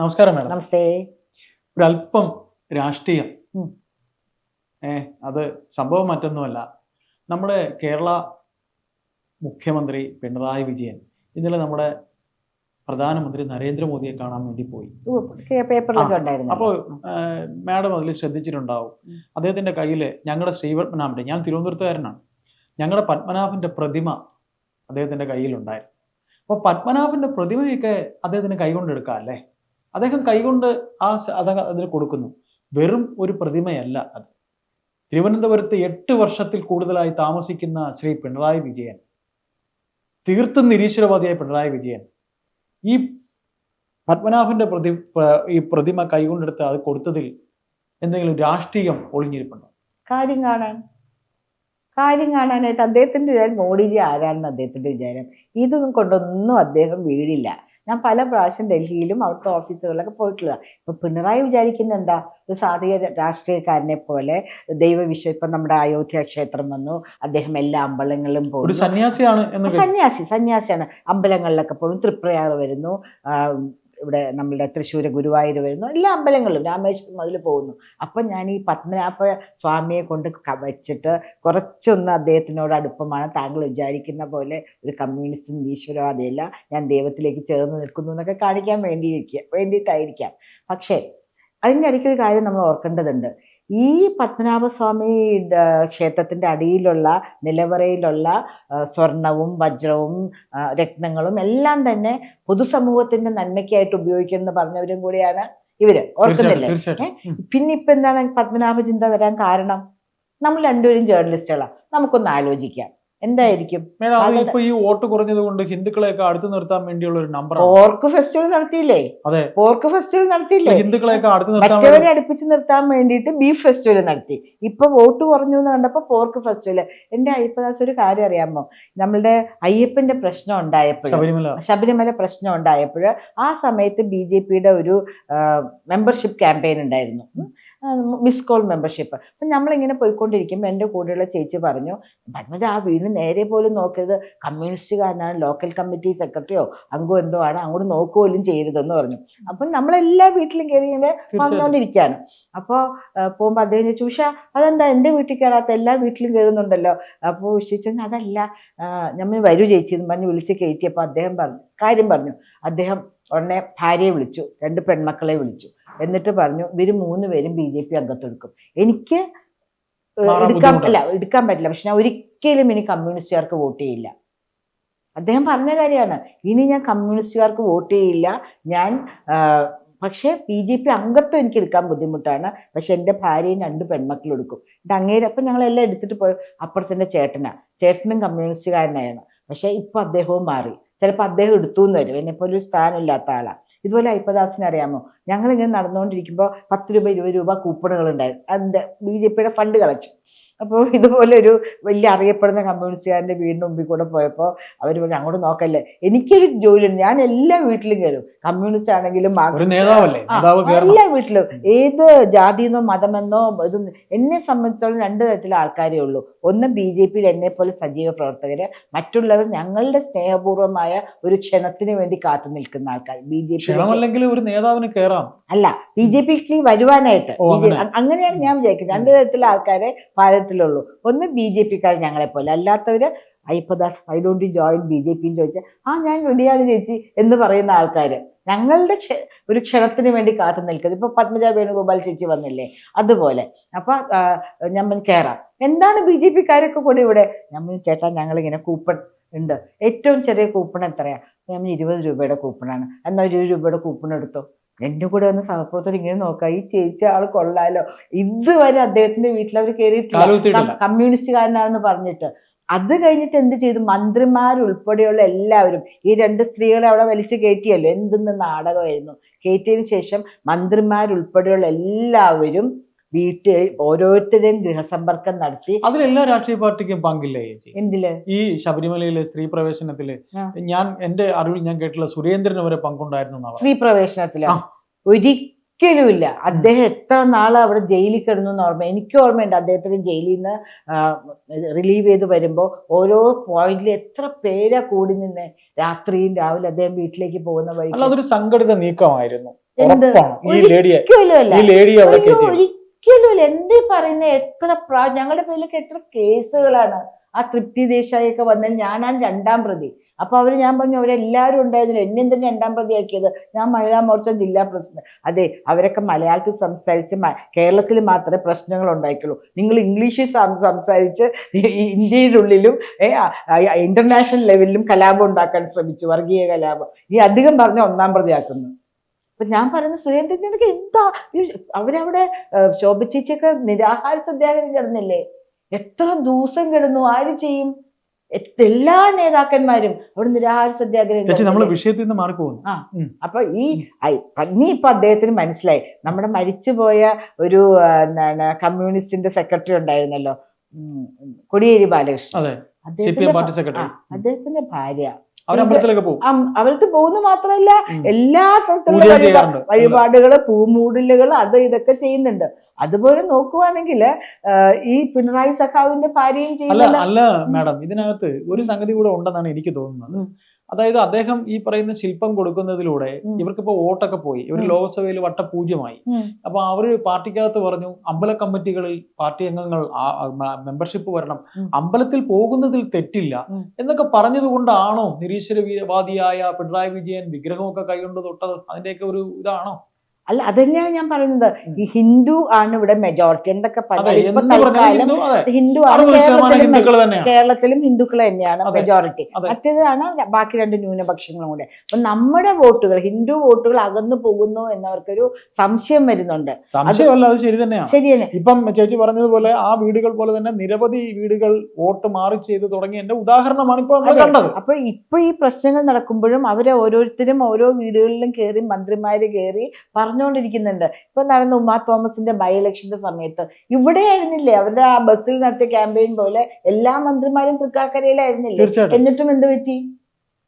നമസ്കാരം മാഡം. നമസ്തേ. ഒരല്പം രാഷ്ട്രീയം. ഏ അത് സംഭവം മറ്റൊന്നുമല്ല. നമ്മുടെ കേരള മുഖ്യമന്ത്രി പിണറായി വിജയൻ ഇന്നലെ നമ്മുടെ പ്രധാനമന്ത്രി നരേന്ദ്രമോദിയെ കാണാൻ വേണ്ടി പോയി. അപ്പോൾ മാഡം അതിൽ ശ്രദ്ധിച്ചിട്ടുണ്ടാവും. അദ്ദേഹത്തിന്റെ കയ്യിൽ ഞങ്ങളുടെ ശ്രീപത്മനാഭന്റെ ഞാൻ തിരുവനന്തപുരത്തുകാരനാണ്. ഞങ്ങളുടെ പത്മനാഭന്റെ പ്രതിമ അദ്ദേഹത്തിന്റെ കയ്യിലുണ്ടായിരുന്നു. അപ്പോൾ പത്മനാഭന്റെ പ്രതിമയൊക്കെ അദ്ദേഹത്തിന് കൈകൊണ്ടെടുക്കാം അല്ലേ അദ്ദേഹം കൈകൊണ്ട് ആ അദ്ദേഹം അത് അതിന് കൊടുക്കുന്നു. വെറും ഒരു പ്രതിമയല്ല അത്. തിരുവനന്തപുരത്ത് എട്ട് വർഷത്തിൽ കൂടുതലായി താമസിക്കുന്ന ശ്രീ പിണറായി വിജയൻ തീർത്തും നിരീശ്വരവാദിയായ പിണറായി വിജയൻ ഈ പത്മനാഭന്റെ പ്രതി ഈ പ്രതിമ കൈകൊണ്ടെടുത്ത് അത് കൊടുത്തതിൽ എന്തെങ്കിലും രാഷ്ട്രീയം ഒളിഞ്ഞിരിപ്പുണ്ടോ? കാര്യം കാണാൻ കാര്യം കാണാനായിട്ട് അദ്ദേഹത്തിന്റെ വിചാരം മോഡിജി ആരാണെന്ന് അദ്ദേഹത്തിന്റെ വിചാരം. ഇതൊന്നും കൊണ്ടൊന്നും അദ്ദേഹം വീഴില്ല. ഞാൻ പല പ്രാവശ്യം ഡൽഹിയിലും അവിടുത്തെ ഓഫീസുകളിലൊക്കെ പോയിട്ടുള്ള ഇപ്പൊ പിണറായി വിചാരിക്കുന്ന എന്താ ഒരു സാധിക രാഷ്ട്രീയക്കാരനെ പോലെ ദൈവവിശ്വ ഇപ്പൊ നമ്മുടെ അയോധ്യ ക്ഷേത്രം വന്നു. അദ്ദേഹം എല്ലാ അമ്പലങ്ങളിലും പോകുന്നു. സന്യാസിയാണ്. സന്യാസി സന്യാസിയാണ്. അമ്പലങ്ങളിലൊക്കെ പോകും തൃപ്രയാർ വരുന്നു. ഇവിടെ നമ്മളുടെ തൃശ്ശൂർ ഗുരുവായൂർ വരുന്നു. എല്ലാ അമ്പലങ്ങളും രാമേശ്വരം മുതൽ പോകുന്നു. അപ്പം ഞാൻ ഈ പത്മനാഭ സ്വാമിയെ കൊണ്ട് വെച്ചിട്ട് കുറച്ചൊന്ന് അദ്ദേഹത്തിനോട് അടുപ്പമാണ്. താങ്കൾ വിചാരിക്കുന്ന പോലെ ഒരു കമ്മ്യൂണിസ്റ്റും ഈശ്വരവാദിയല്ല ഞാൻ ദൈവത്തിലേക്ക് ചേർന്ന് നിൽക്കുന്നു എന്നൊക്കെ കാണിക്കാൻ വേണ്ടിയിരിക്കുക വേണ്ടിയിട്ടായിരിക്കാം. പക്ഷേ അതിന്റെ ഇടയ്ക്ക് ഒരു കാര്യം നമ്മൾ ഓർക്കേണ്ടതുണ്ട്. ഈ പത്മനാഭസ്വാമി ക്ഷേത്രത്തിന്റെ അടിയിലുള്ള നിലവറയിലുള്ള സ്വർണവും വജ്രവും രത്നങ്ങളും എല്ലാം തന്നെ പൊതുസമൂഹത്തിന്റെ നന്മയ്ക്കായിട്ട് ഉപയോഗിക്കുമെന്ന് പറഞ്ഞവരും കൂടിയാണ് ഇവർ. ഓർക്കുന്നില്ലേ? പിന്നെ ഇപ്പൊ എന്താണ് പത്മനാഭ ചിന്ത വരാൻ കാരണം? നമ്മൾ രണ്ടുപേരും ജേർണലിസ്റ്റുകളാണ് നമുക്കൊന്ന് ആലോചിക്കാം. എന്തായിരിക്കും? ഇപ്പൊ ഈ വോട്ട് കുറഞ്ഞത് കൊണ്ട് ഹിന്ദുക്കളെയൊക്കെ അടുത്ത് നിർത്താൻ വേണ്ടിയുള്ള ഒരു നമ്പർ പോർക്ക് ഫെസ്റ്റിവൽ നടത്തിയില്ലേ? അതെ. Pork festival നടത്തിയില്ലേ? ഹിന്ദുക്കളെയൊക്കെ അടുത്ത് മറ്റവരെ അടുപ്പിച്ച് നിർത്താൻ വേണ്ടിയിട്ട് ബീഫ് ഫെസ്റ്റിവൽ നടത്തി. ഇപ്പൊ വോട്ട് കുറഞ്ഞു എന്ന് കണ്ടപ്പോ പോർക്ക് ഫെസ്റ്റിവൽ എന്റെ അയ്യപ്പദാസ് ഒരു കാര്യം അറിയാമോ? നമ്മളുടെ അയ്യപ്പന്റെ പ്രശ്നം ഉണ്ടായപ്പോൾ ശബരിമല. ശബരിമല പ്രശ്നം ഉണ്ടായപ്പോൾ ആ സമയത്ത് ബി ജെ പിയുടെ ഒരു മെമ്പർഷിപ്പ് ക്യാമ്പയിൻ ഉണ്ടായിരുന്നു. മിസ് കോൾ മെമ്പർഷിപ്പ് അപ്പം നമ്മളിങ്ങനെ പോയിക്കൊണ്ടിരിക്കുമ്പോൾ എന്റെ കൂടെയുള്ള ചേച്ചി പറഞ്ഞു പത്മജ ആ വീട് നേരെ പോലും നോക്കരുത്. കമ്മ്യൂണിസ്റ്റുകാരനാണ് ലോക്കൽ കമ്മിറ്റി സെക്രട്ടറിയോ അംഗോ എന്തോ ആണ് അങ്ങോട്ട് നോക്കുകയും ചെയ്യരുതെന്ന് പറഞ്ഞു. അപ്പം നമ്മളെല്ലാ വീട്ടിലും കയറി ഇങ്ങനെ വന്നുകൊണ്ടിരിക്കുകയാണ് അപ്പോൾ പോകുമ്പോൾ അദ്ദേഹം ചോദിച്ചു ഉഷ അതെന്താ? എന്റെ വീട്ടിൽ കയറാത്ത എല്ലാ വീട്ടിലും കയറുന്നുണ്ടല്ലോ അപ്പോൾ ഉഷിച്ചൻ അതല്ല നമ്മൾ വരൂ ചേച്ചി എന്ന് പറഞ്ഞ് വിളിച്ച് കയറ്റിയപ്പോൾ അദ്ദേഹം പറഞ്ഞു കാര്യം പറഞ്ഞു. അദ്ദേഹം ഉടനെ ഭാര്യയെ വിളിച്ചു രണ്ട് പെൺമക്കളെ വിളിച്ചു. എന്നിട്ട് പറഞ്ഞു ഇവർ മൂന്ന് പേരും ബി ജെ പി അംഗത്തെടുക്കും എനിക്ക് എടുക്കാൻ. അല്ല എടുക്കാൻ പറ്റില്ല. പക്ഷെ ഞാൻ ഒരിക്കലും ഇനി കമ്മ്യൂണിസ്റ്റുകാർക്ക് വോട്ട് ചെയ്യില്ല. അദ്ദേഹം പറഞ്ഞ കാര്യമാണ്. ഇനി ഞാൻ കമ്മ്യൂണിസ്റ്റുകാർക്ക് വോട്ട് ചെയ്യില്ല. ഞാൻ പക്ഷേ ബി ജെ പി അംഗത്വം എനിക്ക് എടുക്കാൻ ബുദ്ധിമുട്ടാണ്. പക്ഷെ എന്റെ ഭാര്യയും രണ്ട് പെൺമക്കളും എടുക്കും. ഇത് അങ്ങേര് അപ്പം ഞങ്ങളെല്ലാം എടുത്തിട്ട് പോയി. അപ്പുറത്തിന്റെ ചേട്ടനാ. ചേട്ടനും കമ്മ്യൂണിസ്റ്റുകാരനായാണ്. പക്ഷേ ഇപ്പം അദ്ദേഹവും മാറി. ചിലപ്പോൾ അദ്ദേഹം എടുത്തു എന്ന് വരും. എന്നെപ്പോലെ ഒരു സ്ഥാനമില്ലാത്ത ആളാണ് ഇതുപോലെ അയ്യപ്പദാസിനെ അറിയാമോ? ഞങ്ങളിങ്ങനെ നടന്നുകൊണ്ടിരിക്കുമ്പോൾ പത്ത് രൂപ ഇരുപത് രൂപ കൂപ്പണുകൾ ഉണ്ടായിരുന്നു അതിന്റെ ബി ജെ പിയുടെ ഫണ്ട് കളക്ഷൻ അപ്പോൾ ഇതുപോലെ ഒരു വലിയ അറിയപ്പെടുന്ന കമ്മ്യൂണിസ്റ്റുകാരന്റെ വീടിന് മുമ്പിൽ കൂടെ പോയപ്പോൾ അവർ പറഞ്ഞു അങ്ങോട്ട് നോക്കല്ലേ. എനിക്കൊരു ജോലിയുണ്ട് ഞാൻ എല്ലാ വീട്ടിലും കയറും. കമ്മ്യൂണിസ്റ്റ് ആണെങ്കിലും എല്ലാ വീട്ടിലും. ഏത് ജാതിയെന്നോ മതമെന്നോ ഇതും എന്നെ സംബന്ധിച്ചോളം രണ്ട് തരത്തിലുള്ള ആൾക്കാരേ ഉള്ളൂ. ഒന്ന് ബി ജെ പിയിൽ എന്നെ പോലെ സജീവ പ്രവർത്തകർ മറ്റുള്ളവർ ഞങ്ങളുടെ സ്നേഹപൂർവമായ ഒരു ക്ഷണത്തിന് വേണ്ടി കാത്തു നിൽക്കുന്ന ആൾക്കാർ. ബി ജെ പി ഒരു നേതാവിന് കയറാം. അല്ല ബി ജെ പിക്ക് വരുവാനായിട്ട്. അങ്ങനെയാണ് ഞാൻ വിചാരിക്കുന്നത്. രണ്ട് തരത്തിലുള്ള ആൾക്കാരെ ഭാരതത്തിലുള്ളൂ ഒന്ന് ബി ജെ പിക്കാർ ഞങ്ങളെ പോലെ. അല്ലാത്തവര് Ayyappadas I don't join B J പിന്ന് ചോദിച്ചാൽ ആ ഞാൻ റെഡിയാണ് ചേച്ചി എന്ന് പറയുന്ന ആൾക്കാർ ഞങ്ങളുടെ ക്ഷ ഒരു ക്ഷണത്തിന് വേണ്ടി കാത്തു നിൽക്കുന്നത് ഇപ്പൊ പത്മജ വേണുഗോപാൽ ചേച്ചി വന്നില്ലേ? അതുപോലെ. അപ്പോൾ ഞമ്മൻ കയറാം എന്താണ് ബി ജെ പിക്കാരൊക്കെ കൂടെ ഇവിടെ? ഞമ്മൻ ചേട്ടാ ഞങ്ങളിങ്ങനെ കൂപ്പൺ ഉണ്ട്. ഏറ്റവും ചെറിയ കൂപ്പൺ എത്രയാണ് ഞമ്മൻ ഇരുപത് രൂപയുടെ കൂപ്പണാണ്. എന്നാൽ ഒരു രൂപയുടെ കൂപ്പൺ എടുത്തോ? എന്റെ കൂടെ വന്ന് സഹപ്രവർത്തകർ ഇങ്ങനെ നോക്കാം ഈ ചേച്ചി ആൾ കൊള്ളാലോ. ഇതുവരെ അദ്ദേഹത്തിന്റെ വീട്ടിൽ അവർ കയറിയിട്ടില്ല കമ്മ്യൂണിസ്റ്റുകാരനാണെന്ന് പറഞ്ഞിട്ട്. അത് കഴിഞ്ഞിട്ട് എന്ത് ചെയ്തു? മന്ത്രിമാരുൾപ്പെടെയുള്ള എല്ലാവരും ഈ രണ്ട് സ്ത്രീകളെ അവിടെ വലിച്ചു കയറ്റിയല്ലോ. എന്തെന്ന് നാടകമായിരുന്നു. കയറ്റിയതിന് ശേഷം മന്ത്രിമാരുൾപ്പെടെയുള്ള എല്ലാവരും വീട്ടിൽ ഓരോരുത്തരെയും ഗൃഹസമ്പർക്കം നടത്തി. അതിലെല്ലാ രാഷ്ട്രീയ പാർട്ടിക്കും പങ്കില്ലേ ചേച്ചി? എന്തിൽ? ഈ ശബരിമലയിലെ സ്ത്രീ പ്രവേശനത്തിൽ ഞാൻ എന്റെ അറിവിൽ ഞാൻ കേട്ടില്ല സുരേന്ദ്രൻ വരെ പങ്കുണ്ടായിരുന്നു. സ്ത്രീ പ്രവേശനത്തിൽ. ഒരിക്കലുമില്ല. അദ്ദേഹം എത്ര നാൾ അവിടെ ജയിലിൽ കിടന്നു എന്ന് ഓർമ്മ എനിക്ക് ഓർമ്മയുണ്ട് അദ്ദേഹത്തിന് ജയിലിൽ നിന്ന് റിലീവ് ചെയ്ത് വരുമ്പോൾ ഓരോ പോയിന്റിൽ എത്ര പേരാ കൂടി നിന്ന് രാത്രിയും രാവിലെ അദ്ദേഹം വീട്ടിലേക്ക് പോകുന്ന വഴി അതൊരു സംഘടിത നീക്കമായിരുന്നു. എന്ത്? ഒരിക്കലും ഈ ഒരിക്കലും ഒരിക്കലും എന്തേ പറയുന്ന? എത്ര പ്രാ ഞങ്ങളുടെ പേരിലൊക്കെ എത്ര കേസുകളാണ്. ആ തൃപ്തി ദേശായി ഒക്കെ വന്നാൽ ഞാനാണ് രണ്ടാം പ്രതി. അപ്പൊ അവർ ഞാൻ പറഞ്ഞു അവരെല്ലാവരും ഉണ്ടായിരുന്നില്ല എന്നെ എന്തിനാ രണ്ടാം പ്രതിയാക്കിയത്? ഞാൻ മഹിളാ മോർച്ച ജില്ലാ പ്രസിഡന്റ്. അതെ അവരൊക്കെ മലയാളത്തിൽ സംസാരിച്ച് കേരളത്തിൽ മാത്രമേ പ്രശ്നങ്ങൾ ഉണ്ടായിട്ടുള്ളൂ. നിങ്ങൾ ഇംഗ്ലീഷിൽ സംസാരിച്ച് ഇന്ത്യയുടെ ഉള്ളിലും ഇന്റർനാഷണൽ ലെവലിലും കലാപം ഉണ്ടാക്കാൻ ശ്രമിച്ചു. വർഗീയ കലാപം. ഈ അധികം പറഞ്ഞ ഒന്നാം പ്രതിയാക്കുന്നു. അപ്പൊ ഞാൻ പറയുന്ന സുരേന്ദ്രൻ നിനക്ക് എന്താ? അവരവിടെ ശോഭിച്ചേച്ചൊക്കെ നിരാഹാര സത്യാഗ്രഹം കിടന്നില്ലേ എത്ര ദിവസം കിടന്നു? ആര് ചെയ്യും? എല്ലാ നേതാക്കന്മാരും അവിടെ നിരാഹാര സത്യാഗ്രഹം നമ്മൾ വിഷയത്തിൽ നിന്ന് മാറിപ്പോകുന്നു. അപ്പൊ ഈ നീ ഇപ്പൊ അദ്ദേഹത്തിന് മനസ്സിലായി. നമ്മുടെ മരിച്ചുപോയ ഒരു എന്താണ് കമ്മ്യൂണിസ്റ്റിന്റെ സെക്രട്ടറി ഉണ്ടായിരുന്നല്ലോ. കൊടിയേരി ബാലകൃഷ്ണൻ. ആ, അദ്ദേഹത്തിന്റെ ഭാര്യ. പോകും. അം- അവൾക്ക് പോകുന്ന മാത്രമല്ല എല്ലാ തരത്തിലുള്ള വഴിപാടുകൾ പൂമൂടലുകൾ അത്. ഇതൊക്കെ ചെയ്യുന്നുണ്ട്. അതുപോലെ നോക്കുവാണെങ്കിൽ ഈ പിണറായി സഖാവിന്റെ ഭാര്യയും ചെയ്യുന്നില്ല അല്ല മാഡം. ഇതിനകത്ത് ഒരു സംഗതി കൂടെ ഉണ്ടെന്നാണ് എനിക്ക് തോന്നുന്നത്. അതായത് അദ്ദേഹം ഈ പറയുന്ന ശില്പം കൊടുക്കുന്നതിലൂടെ. ഇവർക്കിപ്പോ വോട്ടൊക്കെ പോയി. ഇവർ. ലോക്സഭയിൽ വട്ട പൂജ്യമായി. അപ്പൊ അവർ പാർട്ടിക്കകത്ത് പറഞ്ഞു അമ്പല കമ്മിറ്റികളിൽ പാർട്ടി അംഗങ്ങൾ മെമ്പർഷിപ്പ് വരണം. അമ്പലത്തിൽ പോകുന്നതിൽ തെറ്റില്ല. എന്നൊക്കെ പറഞ്ഞതുകൊണ്ടാണോ നിരീശ്വരവാദിയായ പിണറായി വിജയൻ വിഗ്രഹമൊക്കെ കൈകൊണ്ട് തൊട്ടത്? അതിന്റെയൊക്കെ ഒരു ഇതാണോ? അല്ല അത് തന്നെയാണ് ഞാൻ പറയുന്നത്. ഈ ഹിന്ദു ആണ് ഇവിടെ മെജോറിറ്റി എന്തൊക്കെ അതെ പറഞ്ഞാൽ ഇപ്പൊ തൽക്കാലം ഹിന്ദു ആണ് കേരളത്തിലും ഹിന്ദുക്കൾ തന്നെയാണ്. കേരളത്തിലും ഹിന്ദുക്കൾ തന്നെയാണ് മെജോറിറ്റി മറ്റേതാണ് ബാക്കി രണ്ട് ന്യൂനപക്ഷങ്ങളും കൂടെ. അപ്പൊ നമ്മുടെ വോട്ടുകൾ ഹിന്ദു വോട്ടുകൾ അകന്നു പോകുന്നു എന്നവർക്കൊരു സംശയം വരുന്നുണ്ട്. സംശയമല്ല അത് ശരി തന്നെയാണ്. ശരിയാണ് ഇപ്പം ചേച്ചി പറഞ്ഞതുപോലെ ആ വീടുകൾ പോലെ തന്നെ നിരവധി വീടുകൾ വോട്ട് മാറി ചെയ്ത് തുടങ്ങിയതിന്റെ ഉദാഹരണമാണ് ഇപ്പൊ. കണ്ടത്. അപ്പൊ ഇപ്പൊ ഈ പ്രശ്നങ്ങൾ നടക്കുമ്പോഴും അവരെ ഓരോരുത്തരും ഓരോ വീടുകളിലും കയറി മന്ത്രിമാര് കയറി പറഞ്ഞുകൊണ്ടിരിക്കുന്നുണ്ട് ഇപ്പൊ നടന്ന ഉമ്മാ തോമസിന്റെ ബൈ ഇലക്ഷന്റെ സമയത്ത് ഇവിടെ ആയിരുന്നില്ലേ അവരുടെ ആ ബസ്സിൽ നടത്തിയ ക്യാമ്പയിൻ പോലെ എല്ലാ മന്ത്രിമാരും തൃക്കാക്കരയിലായിരുന്നില്ലേ? എന്നിട്ടും എന്ത് പറ്റി.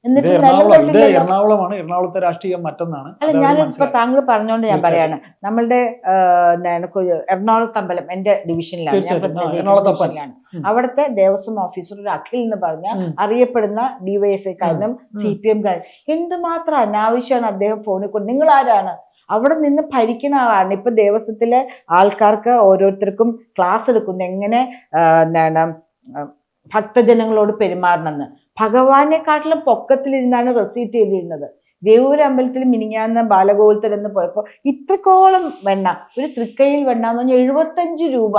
എറണാകുളമാണ്. എറണാകുളത്തെ രാഷ്ട്രീയം മറ്റൊന്നാണ്. അല്ല ഞാൻ ഇപ്പൊ. താങ്കൾ പറഞ്ഞോണ്ട് ഞാൻ. പറയാണ്. നമ്മളുടെ എറണാകുളത്ത് അമ്പലം എന്റെ ഡിവിഷനിലാണ്. അവിടുത്തെ ദേവസ്വം ഓഫീസർ ഒരു അഖിൽ എന്ന് പറഞ്ഞ അറിയപ്പെടുന്ന ഡിവൈഎഫ്ഐ കാരനും ഉം. സി പി എം കാരനും എന്തുമാത്രം അനാവശ്യമാണ് അദ്ദേഹം ഫോണിൽ കൊണ്ട്. നിങ്ങൾ ആരാണ് അവിടെ നിന്ന് ഭരിക്കുന്ന ആളാണ്. ഇപ്പൊ ദേവസ്വത്തിലെ ആൾക്കാർക്ക് ഓരോരുത്തർക്കും ക്ലാസ് എടുക്കുന്നു. എങ്ങനെ എന്താണ് ഭക്തജനങ്ങളോട് പെരുമാറണമെന്ന്. ഭഗവാനെക്കാട്ടിലും പൊക്കത്തിലിരുന്നാണ് റെസീറ്റ് ചെയ്തിരുന്നത് ദേവൂർ അമ്പലത്തിൽ മിനിങ്ങാന്ന ബാലഗോകുലത്തിൽ എന്ന് പോയപ്പോ ഇത്രക്കോളം വെണ്ണ ഒരു തൃക്കൈയിൽ വെണ്ണ എന്ന് പറഞ്ഞാൽ എഴുപത്തഞ്ച് രൂപ.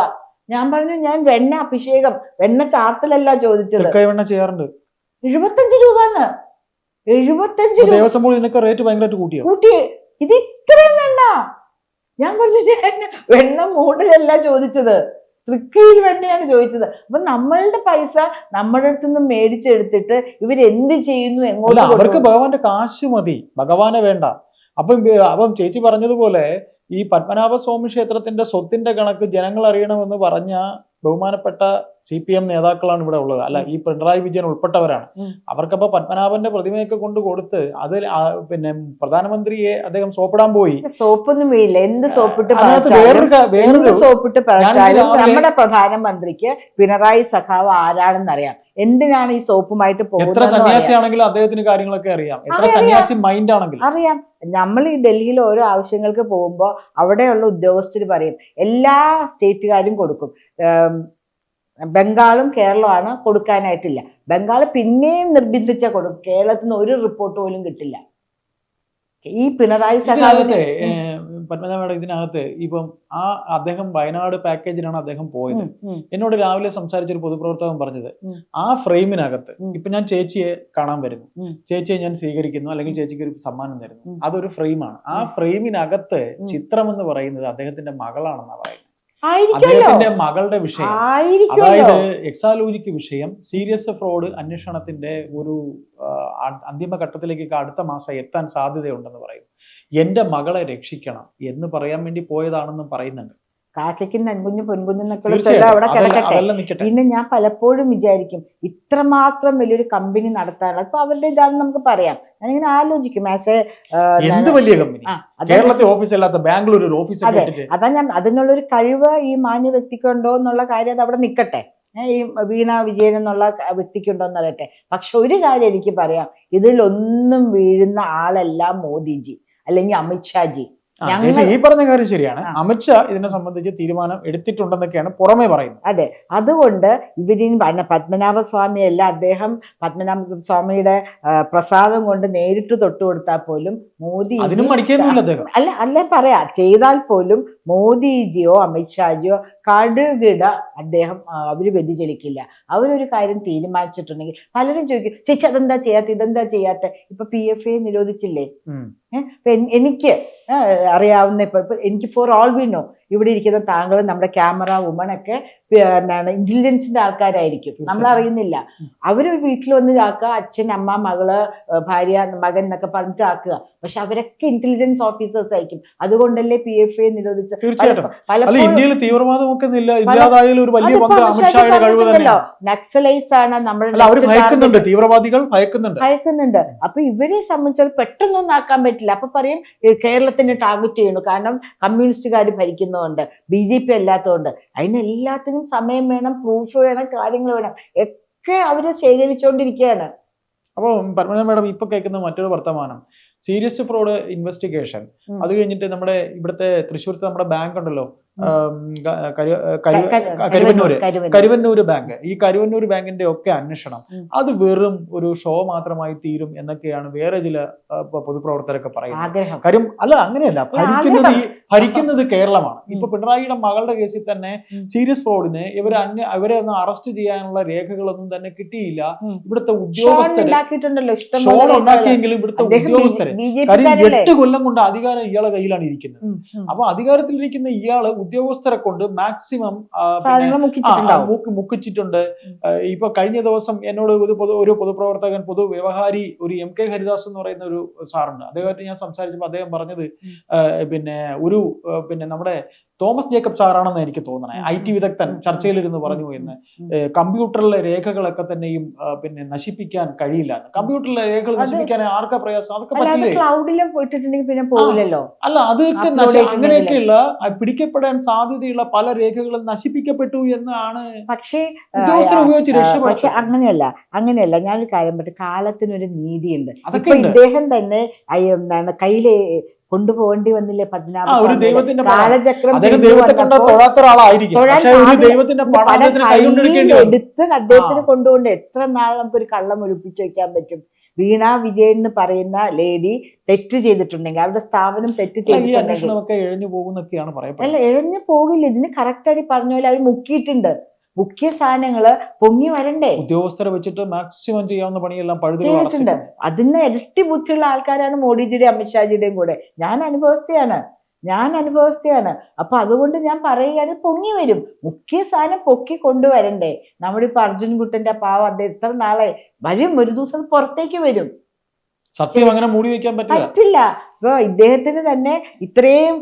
ഞാൻ പറഞ്ഞു ഞാൻ വെണ്ണ അഭിഷേകം വെണ്ണ ചാർത്തലല്ല ചോദിച്ചത്. വെണ്ണ ചെയ്യാറുണ്ട്. എഴുപത്തഞ്ച് എഴുപത്തഞ്ച് രൂപ. റേറ്റ് ഭയങ്കരമായിട്ട് കൂട്ടിയോ? കൂട്ടി. ഇത് ഇത്രയും വേണ്ട. ഞാൻ പറഞ്ഞു ഞാൻ വെണ്ണ മൂടലല്ല ചോദിച്ചത്. തൃക്കൈയിൽ വേണ്ടിയാണ് ചോദിച്ചത്. അപ്പൊ നമ്മളുടെ പൈസ നമ്മുടെ അടുത്ത് നിന്ന് മേടിച്ചെടുത്തിട്ട് ഇവരെന്ത് ചെയ്യുന്നു എങ്ങോട്ട് അവർക്ക്? ഭഗവാന്റെ കാശ് മതി. ഭഗവാനെ വേണ്ട. അപ്പം അപ്പം ചേച്ചി പറഞ്ഞതുപോലെ ഈ പത്മനാഭ സ്വാമി ക്ഷേത്രത്തിന്റെ സ്വത്തിന്റെ കണക്ക് ജനങ്ങൾ അറിയണമെന്ന് പറഞ്ഞ ബഹുമാനപ്പെട്ട സി പി എം നേതാക്കളാണ് ഇവിടെ ഉള്ളത്. അല്ല ഈ പിണറായി വിജയൻ ഉൾപ്പെട്ടവരാണ്. അവർക്കപ്പോ പത്മനാഭന്റെ പ്രതിമയൊക്കെ കൊണ്ട് കൊടുത്ത് അതിൽ പിന്നെ പ്രധാനമന്ത്രിയെ അദ്ദേഹം സോപ്പിടാൻ പോയി. സോപ്പൊന്നും വീഴില്ല എന്ത് സോപ്പിട്ട് വേറൊരു സോപ്പിട്ട് നമ്മുടെ പ്രധാനമന്ത്രിക്ക് പിണറായി സഖാവ് ആരാണെന്ന് അറിയാം. എന്തിനാണ് ഈ സോപ്പുമായിട്ട് എത്ര പോകുന്നത് സന്യാസിയാണെങ്കിലും അദ്ദേഹത്തിന് കാര്യങ്ങളൊക്കെ അറിയാം. എത്ര സന്യാസി മൈൻഡ് ആണെങ്കിലും. അറിയാം. നമ്മൾ ഈ ഡൽഹിയിൽ ഓരോ ആവശ്യങ്ങൾക്ക് പോകുമ്പോൾ അവിടെയുള്ള ഉദ്യോഗസ്ഥർ പറയും എല്ലാ സ്റ്റേറ്റുകാരും കൊടുക്കും. ബംഗാളും കേരളമാണ് കൊടുക്കാനായിട്ടില്ല. ബംഗാൾ പിന്നെയും നിർബന്ധിച്ച കൊടുക്കും കേരളത്തിൽ നിന്ന് ഒരു റിപ്പോർട്ട് പോലും കിട്ടില്ല. ഈ പിണറായി പത്മനാഭയുടെ ഇതിനകത്ത് ഇപ്പം ആ അദ്ദേഹം വയനാട് പാക്കേജിനാണ് അദ്ദേഹം പോയത്. എന്നോട് രാവിലെ സംസാരിച്ച ഒരു പൊതുപ്രവർത്തകൻ പറഞ്ഞത് ആ ഫ്രെയിമിനകത്ത്. ഇപ്പൊ ഞാൻ ചേച്ചിയെ കാണാൻ വരുന്നു. ചേച്ചിയെ ഞാൻ സ്വീകരിക്കുന്നു അല്ലെങ്കിൽ ചേച്ചിക്ക് ഒരു സമ്മാനം തരുന്നു. അതൊരു ഫ്രെയിമാണ്. ആ. ഫ്രെയിമിനകത്ത് ചിത്രം എന്ന് പറയുന്നത് അദ്ദേഹത്തിന്റെ മകളാണെന്നാണ് പറയുന്നത്. അദ്ദേഹത്തിന്റെ മകളുടെ വിഷയം. അതായത് എക്സാലോജിക്ക് വിഷയം സീരിയസ് ഫ്രോഡ് അന്വേഷണത്തിന്റെ ഒരു അന്തിമഘട്ടത്തിലേക്ക് അന്തിമ ഘട്ടത്തിലേക്ക് അടുത്ത മാസം എത്താൻ സാധ്യതയുണ്ടെന്ന് പറയും. എന്റെ മകളെ രക്ഷിക്കണം എന്ന് പറയാൻ വേണ്ടി പോയതാണെന്നും പറയുന്നുണ്ട്. കാക്കയ്ക്കും നൻകുഞ്ഞും പൊൻകുഞ്ഞെന്നൊക്കെ തീർച്ചയായിട്ടും. അവിടെ അതല്ല- കിടക്കട്ടെ. പിന്നെ ഞാൻ പലപ്പോഴും വിചാരിക്കും ഇത്രമാത്രം വലിയൊരു കമ്പനി നടത്താനുള്ള ഇപ്പൊ അവരുടെ ഇതാണെന്ന് നമുക്ക് പറയാം. ഞാനിങ്ങനെ ആലോചിക്കും ആസ് എ വലിയ കമ്പനി? കേരളത്തെ കേരളത്തിൽ ഓഫീസ് അല്ലാത്ത ബാംഗ്ലൂർ ഒരു ഓഫീസ് അതെ. അതാ ഞാൻ അതിനുള്ളൊരു കഴിവ് ഈ മാന്യ വ്യക്തിക്കുണ്ടോ എന്നുള്ള കാര്യം അത് അവിടെ നിൽക്കട്ടെ ഈ വീണ വിജയൻ എന്നുള്ള വ്യക്തിക്കുണ്ടോ എന്നറിയട്ടെ പക്ഷെ ഒരു കാര്യം എനിക്ക് പറയാം. ഇതിലൊന്നും വീഴുന്ന ആളല്ല മോദിജി അല്ലെങ്കിൽ അമിത്ഷാജി. ഈ പറഞ്ഞ കാര്യം ശരിയാണ്. അമിത്ഷാ ഇതിനെ സംബന്ധിച്ച് തീരുമാനം എടുത്തിട്ടുണ്ടെന്നൊക്കെയാണ് പുറമേ പറയുന്നത്. അതെ. അതുകൊണ്ട് ഇവരിന് പത്മനാഭ സ്വാമിയല്ല അദ്ദേഹം പത്മനാഭ സ്വാമിയുടെ പ്രസാദം കൊണ്ട് നേരിട്ട് തൊട്ടു കൊടുത്താൽ പോലും മോദി അല്ല അല്ലേ പറയാ. ചെയ്താൽ പോലും മോദിജിയോ അമിത്ഷാജിയോ കടുകിട അദ്ദേഹം അവർ അവർ വ്യതിചലിക്കില്ല. അവരൊരു കാര്യം തീരുമാനിച്ചിട്ടുണ്ടെങ്കിൽ പലരും ചോദിക്കും ചേച്ചി അതെന്താ ചെയ്യാത്ത? ഇതെന്താ ചെയ്യാത്ത? ഇപ്പൊ പി എഫ് എ നിരോധിച്ചില്ലേ? എനിക്ക് അറിയാവുന്ന ഇപ്പൊ ഇപ്പൊ എനിക്ക് ഫോർ ഓൾ വി നോ ഇവിടെ ഇരിക്കുന്ന താങ്കളും നമ്മുടെ ക്യാമറ വുമൺ ഒക്കെ പി- എന്താണ് ഇന്റലിജൻസിന്റെ ആൾക്കാരായിരിക്കും. നമ്മൾ അറിയുന്നില്ല. അവർ വീട്ടിൽ വന്ന് ആക്കുക അച്ഛൻ അമ്മ മകൾ ഭാര്യ മകൻ എന്നൊക്കെ പറഞ്ഞിട്ട് ആക്കുക. പക്ഷെ അവരൊക്കെ ഇന്റലിജൻസ് ഓഫീസേഴ്സ് ആയിരിക്കും. അതുകൊണ്ടല്ലേ പി എഫ് എ നിരോധിച്ച തീർച്ചയായിട്ടും. ഇന്ത്യയിൽ തീവ്രവാദമൊക്കെ ഇല്ല ഇല്ലാതായാലും ഒരു വലിയ പങ്ക് അമിത്ഷായുടെ കഴിവ് തന്നെ തന്നെയാണ്. ആണ് നമ്മൾ അവർ ഭയക്കുന്നുണ്ട്. തീവ്രവാദികൾ ഭയക്കുന്നുണ്ട്. ഭയക്കുന്നുണ്ട്. അപ്പൊ ഇവരെ സംബന്ധിച്ച് പെട്ടെന്നൊന്നും ആക്കാൻ പറ്റില്ല. അപ്പൊ പറയും "ഏ, കേരളത്തിന് ടാർഗറ്റ് ചെയ്യണു കാരണം കമ്മ്യൂണിസ്റ്റുകാർ ഭരിക്കുന്നതുകൊണ്ട് ബി ജെ പി അല്ലാത്തതുകൊണ്ട് അതിനെല്ലാത്തിനും സമയം വേണം പ്രൂഫ് വേണം കാര്യങ്ങൾ വേണം. ഒക്കെ അവർ ശേഖരിച്ചുകൊണ്ടിരിക്കുകയാണ് അപ്പോൾ പരമജ മാഡം ഇപ്പൊ കേൾക്കുന്ന മറ്റൊരു വർത്തമാനം. Serious fraud investigation. അത് കഴിഞ്ഞിട്ട് നമ്മുടെ ഇവിടുത്തെ തൃശ്ശൂരത്തെ നമ്മുടെ ബാങ്ക് ഉണ്ടല്ലോ കരുവന്നൂര്. കരുവന്നൂർ ബാങ്ക്. ഈ കരുവന്നൂര് ബാങ്കിന്റെ ഒക്കെ അന്വേഷണം അത് വെറും ഒരു ഷോ മാത്രമായി തീരും എന്നൊക്കെയാണ് വേറെ ചില പൊതുപ്രവർത്തകരൊക്കെ പറയുന്നത്. കരും കാര്യം അല്ല അങ്ങനെയല്ല. ഭരിക്കുന്നത് ഈ ഭരിക്കുന്നത് കേരളമാണ്. ഇപ്പൊ പിണറായിയുടെ മകളുടെ കേസിൽ തന്നെ സീരിയസ് ഫ്രോഡിന് ഇവരെ അന്യ ഇവരെ ഒന്ന് അറസ്റ്റ് ചെയ്യാനുള്ള രേഖകളൊന്നും തന്നെ കിട്ടിയില്ല. ഇവിടുത്തെ ഷോൺ ഉദ്യോഗസ്ഥര് ഉണ്ടാക്കിയിട്ടുണ്ടല്ലോ ഇഷ്ടം ഷോൺ പോലെ ഉണ്ടാക്കിയെങ്കിലും ഇവിടുത്തെ ഉദ്യോഗസ്ഥര്. കാര്യം എട്ട് കൊല്ലം കൊണ്ട് അധികാരം ഇയാളെ കയ്യിലാണ് ഇരിക്കുന്നത്. അപ്പൊ അധികാരത്തിലിരിക്കുന്ന ഇയാൾ ഉദ്യോഗസ്ഥരെ കൊണ്ട് മാക്സിമം മുക്കിച്ചിട്ടുണ്ട്. ഇപ്പൊ കഴിഞ്ഞ ദിവസം എന്നോട് ഒരു പൊതു ഒരു പൊതുപ്രവർത്തകൻ പൊതു വ്യവഹാരി ഒരു എം കെ ഹരിദാസ് എന്ന് പറയുന്ന ഒരു സാറുണ്ട്. അദ്ദേഹമായിട്ട് ഞാൻ സംസാരിച്ചപ്പോൾ അദ്ദേഹം പറഞ്ഞത് പിന്നെ ഒരു പിന്നെ നമ്മുടെ തോമസ് ജേക്കബ് സാറാണെന്ന് എനിക്ക് തോന്നണേ. ഐ ടി വിദഗ്ധൻ. ചർച്ചയിലിരുന്ന് പറഞ്ഞു. എന്ന്. കമ്പ്യൂട്ടറിലെ രേഖകളൊക്കെ തന്നെയും പിന്നെ നശിപ്പിക്കാൻ കഴിയില്ല കമ്പ്യൂട്ടറിലെ രേഖകൾ നശിപ്പിക്കാൻ ആർക്കാ പ്രയാസം? അതൊക്കെ പറ്റില്ലേ? ക്ലൗഡിലും പോയിട്ടുണ്ടെങ്കിൽ പിന്നെ പോകില്ലല്ലോ അല്ല അതൊക്കെ. അങ്ങനെയൊക്കെയുള്ള ആ, പിടിക്കപ്പെടാൻ സാധ്യതയുള്ള പല രേഖകളും നശിപ്പിക്കപ്പെട്ടു എന്നാണ് പക്ഷേ പക്ഷെ അങ്ങനെയല്ല അങ്ങനെയല്ല. ഞാനൊരു കാര്യം പറ്റും കാലത്തിനൊരു നീതിയുണ്ട്. അതൊക്കെ ഇദ്ദേഹം തന്നെ കയ്യിലെ കൊണ്ടുപോകേണ്ടി വന്നില്ലേ പത്മനാഭ ആ ഒരു ദൈവത്തിന്റെ കാലചക്രം എടുത്ത് അദ്ദേഹത്തിന് കൊണ്ടുകൊണ്ട് എത്ര നാൾ നമുക്ക് ഒരു കള്ളം ഒഴിപ്പിച്ചു വെക്കാൻ പറ്റും? വീണ വിജയൻ എന്ന് പറയുന്ന ലേഡി തെറ്റ് ചെയ്തിട്ടുണ്ടെങ്കിൽ അവരുടെ സ്ഥാപനം തെറ്റ് ചെയ്തിട്ടുണ്ടെങ്കിൽ അല്ല എഴഞ്ഞു പോകില്ല. ഇതിന് കറക്റ്റായിട്ട് പറഞ്ഞ പോലെ അവർ മുക്കിയിട്ടുണ്ട്. മുഖ്യ സാധനങ്ങൾ പൊങ്ങി വരണ്ടേ? ഉദ്യോഗസ്ഥരെ വെച്ചിട്ട് മാക്സിമം ചെയ്യാവുന്ന പണിയെല്ലാം പഴുതിട്ടുണ്ട് ചെയ്തിട്ടുണ്ട്. അതിന് ഇരട്ടി ബുദ്ധിയുള്ള ആൾക്കാരാണ് മോഡിജിയുടെയും അമിത്ഷാജിയുടെയും കൂടെ. ഞാൻ അനുഭവസ്ഥയാണ്. ഞാൻ അനുഭവസ്ഥയാണ്. അപ്പൊ അതുകൊണ്ട് ഞാൻ പറയുകയാണ് പൊങ്ങി വരും. മുഖ്യ സാധനം പൊക്കി കൊണ്ടുവരണ്ടേ. നമ്മുടെ ഇപ്പൊ അർജുൻകുട്ടന്റെ പാവം അദ്ദേഹം ഇത്ര നാളെ വരും ഒരു ദിവസം പുറത്തേക്ക് വരും. സത്യം അങ്ങനെ മൂടി വെക്കാൻ പറ്റില്ല. പറ്റില്ല. ഇപ്പൊ ഇദ്ദേഹത്തിന് തന്നെ ഇത്രയും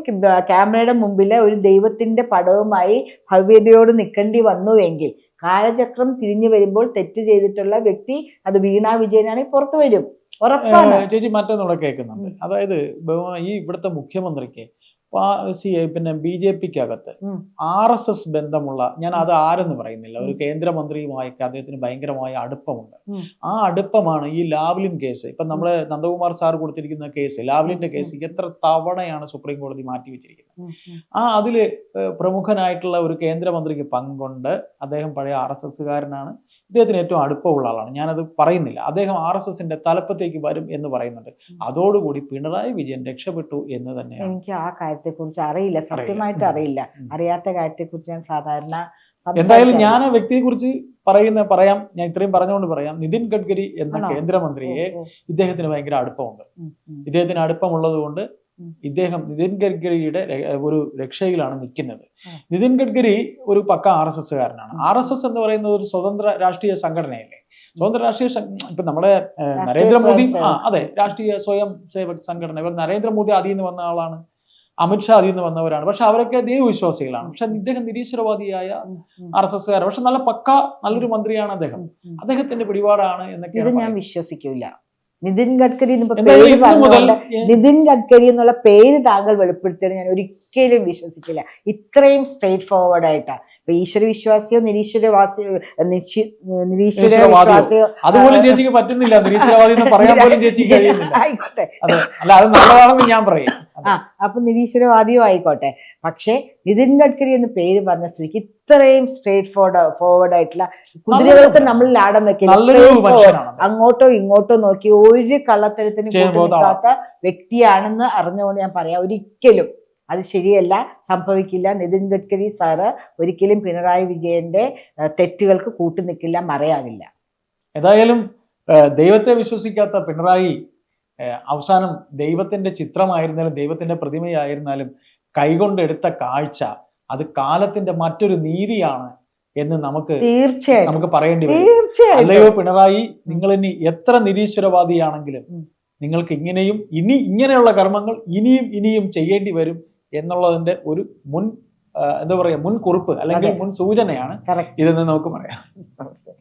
ക്യാമറയുടെ മുമ്പിൽ ഒരു ദൈവത്തിന്റെ പടവുമായി ഭവ്യതയോട് നിൽക്കേണ്ടി വന്നുവെങ്കിൽ കാലചക്രം തിരിഞ്ഞു വരുമ്പോൾ തെറ്റ് ചെയ്തിട്ടുള്ള വ്യക്തി അത് വീണ വിജയനാണെങ്കിൽ പുറത്തു വരും. ഉറപ്പാണ്. ചേച്ചി മറ്റൊന്നുകൂടെ കേൾക്കുന്നുണ്ട്. അതായത് ഈ ഇവിടുത്തെ മുഖ്യമന്ത്രിക്ക് സി- പിന്നെ ബി ജെ പിക്ക് അകത്ത് ആർ എസ് എസ് ബന്ധമുള്ള ഞാൻ അത് ആരെന്ന് പറയുന്നില്ല ഒരു കേന്ദ്രമന്ത്രിയുമായൊക്കെ അദ്ദേഹത്തിന് ഭയങ്കരമായ അടുപ്പമുണ്ട്. ആ അടുപ്പമാണ് ഈ ലാവ്ലിൻ കേസ്. ഇപ്പൊ നമ്മൾ നന്ദകുമാർ സാർ കൊടുത്തിരിക്കുന്ന കേസ് ലാവ്ലിന്റെ കേസ് എത്ര തവണയാണ് സുപ്രീം കോടതി മാറ്റിവെച്ചിരിക്കുന്നത്. ആ അതിൽ പ്രമുഖനായിട്ടുള്ള ഒരു കേന്ദ്രമന്ത്രിക്ക് പങ്കുണ്ട്. അദ്ദേഹം പഴയ ആർ എസ് എസ്സുകാരനാണ്. ഇദ്ദേഹത്തിന് ഏറ്റവും അടുപ്പമുള്ള ആളാണ്. ഞാനത് പറയുന്നില്ല. അദ്ദേഹം ആർ എസ് എസിന്റെ തലപ്പത്തേക്ക് വരും എന്ന് പറയുന്നുണ്ട്. അതോടുകൂടി പിണറായി വിജയൻ രക്ഷപ്പെട്ടു എന്ന് തന്നെ എനിക്ക് ആ കാര്യത്തെ കുറിച്ച് അറിയില്ല. സത്യമായിട്ട് അറിയില്ല. അറിയാത്ത കാര്യത്തെ കുറിച്ച് ഞാൻ സാധാരണ എന്തായാലും ഞാൻ ആ വ്യക്തിയെ കുറിച്ച് പറയുന്ന പറയാം. ഞാൻ ഇത്രയും പറഞ്ഞുകൊണ്ട് പറയാം. നിതിൻ ഗഡ്കരി എന്ന കേന്ദ്രമന്ത്രിയെ ഇദ്ദേഹത്തിന് ഭയങ്കര അടുപ്പമുണ്ട്. ഇദ്ദേഹത്തിന് അടുപ്പമുള്ളത് കൊണ്ട്. ഇദ്ദേഹം നിതിൻ ഗഡ്കരിയുടെ ഒരു രക്ഷയിലാണ് നിൽക്കുന്നത്. നിതിൻ ഗഡ്കരി ഒരു പക്ക ആർ എസ് എസ്സുകാരനാണ്. ആർ എസ് എസ് എന്ന് പറയുന്നത് ഒരു സ്വതന്ത്ര രാഷ്ട്രീയ സംഘടനയല്ലേ? സ്വതന്ത്ര രാഷ്ട്രീയ ഇപ്പൊ നമ്മുടെ നരേന്ദ്രമോദി ആ അതെ രാഷ്ട്രീയ സ്വയം സേവക് സംഘടന. ഇവർ നരേന്ദ്രമോദി അതിൽ നിന്ന് വന്ന ആളാണ്. അമിത്ഷാ അതിൽ നിന്ന് വന്നവരാണ്. പക്ഷെ അവരൊക്കെ ദൈവവിശ്വാസികളാണ് പക്ഷെ ഇദ്ദേഹം നിരീശ്വരവാദിയായ ആർ എസ് എസ്സുകാരൻ. പക്ഷെ നല്ല പക്ക നല്ലൊരു മന്ത്രിയാണ് അദ്ദേഹം. അദ്ദേഹത്തിന്റെ പിടിപാടാണ് എന്നൊക്കെ ഞാൻ പറയുന്നത്. നിതിൻ ഗഡ്കരി പേര് പറഞ്ഞുകൊണ്ട് നിതിൻ ഗഡ്കരി എന്നുള്ള പേര് താങ്കൾ വെളിപ്പെടുത്തിയത് ഞാൻ ഒരിക്കലും വിശ്വസിക്കില്ല. ഇത്രയും സ്ട്രേറ്റ് ഫോർവേഡ് ആയിട്ട്. ഇപ്പൊ ഈശ്വര വിശ്വാസിയോ നിരീശ്വരവാസിയോ നിരീശ്വര. വിശ്വാസിയോ അതുപോലും ചേച്ചിക്ക് പറ്റുന്നില്ല. ആയിക്കോട്ടെ. അതെ. അല്ല അത് നല്ലതാണെന്ന് ഞാൻ പറയും. ആ അപ്പൊ നിരീശ്വരവാദിയോ ആയിക്കോട്ടെ. പക്ഷേ നിതിൻ ഗഡ്കരി എന്ന് പേര് പറഞ്ഞ സ്ഥിതിക്ക് ഇത്രയും സ്ട്രേറ്റ് ഫോർഡ് ഫോർവേഡ് ആയിട്ടുള്ള കുതിരകൾക്ക് നമ്മൾ ലാടം വെക്കില്ല അങ്ങോട്ടോ ഇങ്ങോട്ടോ നോക്കി ഒരു കള്ളത്തരത്തിന് കൊടുക്കാത്ത വ്യക്തിയാണെന്ന് അറിഞ്ഞുകൊണ്ട് ഞാൻ പറയാം. ഒരിക്കലും അത് ശരിയല്ല സംഭവിക്കില്ല. നിതിൻ ഗഡ്കരി സാറ് ഒരിക്കലും പിണറായി വിജയന്റെ തെറ്റുകൾക്ക് കൂട്ടുനിൽക്കില്ല മറയാകില്ല. ഏതായാലും ദൈവത്തെ വിശ്വസിക്കാത്ത പിണറായി അവസാനം ദൈവത്തിന്റെ ചിത്രമായിരുന്നാലും ദൈവത്തിന്റെ പ്രതിമയായിരുന്നാലും കൈകൊണ്ടെടുത്ത കാഴ്ച അത് കാലത്തിന്റെ മറ്റൊരു നീതിയാണ് എന്ന് നമുക്ക് തീർച്ചയായും നമുക്ക് പറയേണ്ടി വരും. അല്ലയോ പിണറായി നിങ്ങൾ ഇനി എത്ര നിരീശ്വരവാദിയാണെങ്കിലും. നിങ്ങൾക്ക് ഇങ്ങനെയും ഇനി ഇങ്ങനെയുള്ള കർമ്മങ്ങൾ ഇനിയും ഇനിയും ചെയ്യേണ്ടി വരും എന്നുള്ളതിന്റെ ഒരു മുൻ എന്താ പറയാ മുൻകുറിപ്പ് അല്ലെങ്കിൽ മുൻ സൂചനയാണ് ഇതെന്ന് നമുക്ക് പറയാം. നമസ്തേ.